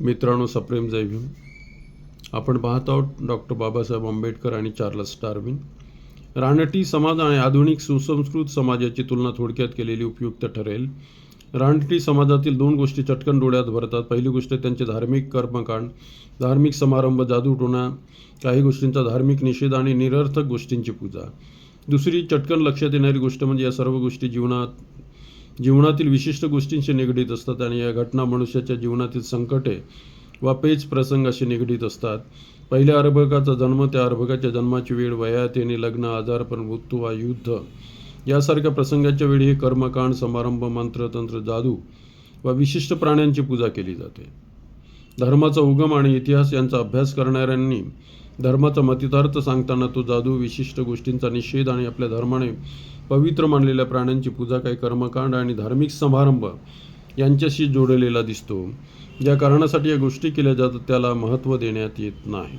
मित्रांनो सप्रेम जय भीम. आपण पाहत आहोत डॉक्टर बाबासाहेब आंबेडकर आणि चार्लस डार्विन. रानटी समाज आणि आधुनिक सुसंस्कृत समाजाची तुलना थोडक्यात केलेली उपयुक्त ठरेल. रानटी समाजातील दोन गोष्टी चटकन डोळ्यात भरतात. पहिली गोष्ट त्यांचे धार्मिक कर्मकांड धार्मिक समारंभ जादूटोणा काही गोष्टींचा धार्मिक निषेध आणि निरर्थक गोष्टींची पूजा. दुसरी चटकन लक्षात येणारी गोष्ट म्हणजे या सर्व गोष्टी जीवनात जीवनातील विशिष्ट गोष्टींशी निगडीत असतात आणि या घटना मनुष्याच्या जीवनातील संकटे वा पेच प्रसंगाशी निगडीत असतात. पहिल्या अर्भकाचा जन्म त्या अर्भकाच्या जन्माची वेळ वयात येणे लग्न आजारपण मृत्यू वा युद्ध यासारख्या प्रसंगाच्या वेळी हे कर्मकांड समारंभ मंत्र तंत्र जादू वा विशिष्ट प्राण्यांची पूजा केली जाते. धर्माचा उगम आणि इतिहास यांचा अभ्यास करणाऱ्यांनी धर्माचा मतितार्थ सांगताना तो जादू विशिष्ट गोष्टींचा निषेध आणि आपल्या धर्माने पवित्र मानलेल्या प्राण्यांची पूजा काही कर्मकांड आणि धार्मिक समारंभ यांच्याशी जोडलेला दिसतो. ज्या कारणासाठी या गोष्टी केल्या जातात त्याला महत्त्व देण्यात येत नाही.